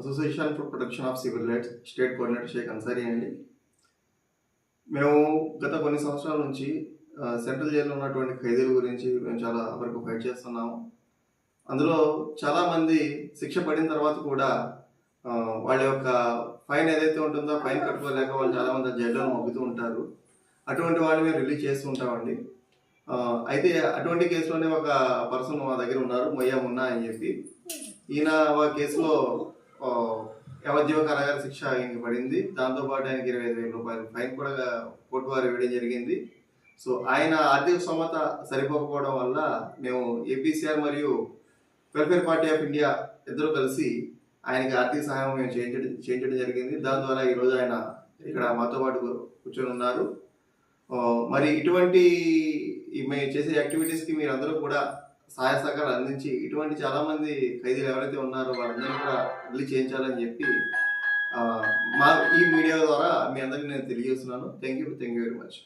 Association for protection of civil rights state coordinator Sheikh Ansari అండి. మేము గత కొన్ని సంవత్సరాల నుంచి సెంట్రల్ జైల్లో ఉన్నటువంటి ఖైదీల గురించి మేము చాలా వరకు ఫైట్ చేస్తున్నాము. అందులో చాలామంది శిక్ష పడిన తర్వాత కూడా వాళ్ళ యొక్క ఫైన్ ఏదైతే ఉంటుందో ఫైన్ కట్టుకోలేక వాళ్ళు చాలామంది జైల్లో మొగ్గుతూ ఉంటారు. అటువంటి వాళ్ళు మేము రిలీజ్ చేస్తూ ఉంటామండి. అయితే అటువంటి కేసులోనే ఒక పర్సన్ మా దగ్గర ఉన్నారు మొయ్య ఉన్నా అని చెప్పి. ఈయన కేసులో ఆ, యావజ్జీవ కారాగార శిక్ష ఆయనకి పడింది. దాంతోపాటు ఆయనకి ఇరవై ఐదు వేల రూపాయలు ఫైన్ కూడా కోర్టు వారు ఇవ్వడం జరిగింది. సో ఆయన ఆర్థిక స్తోమత సరిపోకపోవడం వల్ల మేము ఏపీసీఆర్ మరియు వెల్ఫేర్ పార్టీ ఆఫ్ ఇండియా ఇద్దరు కలిసి ఆయనకి ఆర్థిక సహాయం మేము చేయించడం చేయించడం జరిగింది. దాని ద్వారా ఈరోజు ఆయన ఇక్కడ మాతో పాటు కూర్చొని ఉన్నారు. మరి ఇటువంటి మేము చేసే యాక్టివిటీస్కి మీరు అందరూ కూడా సహాయ సహకారాలు అందించి ఇటువంటి చాలా మంది ఖైదీలు ఎవరైతే ఉన్నారో వాళ్ళందరూ కూడా రిలీజ్ చేయించాలని చెప్పి మా ఈ మీడియా ద్వారా మీ అందరికీ నేను తెలియజేస్తున్నాను. Thank you thank you very much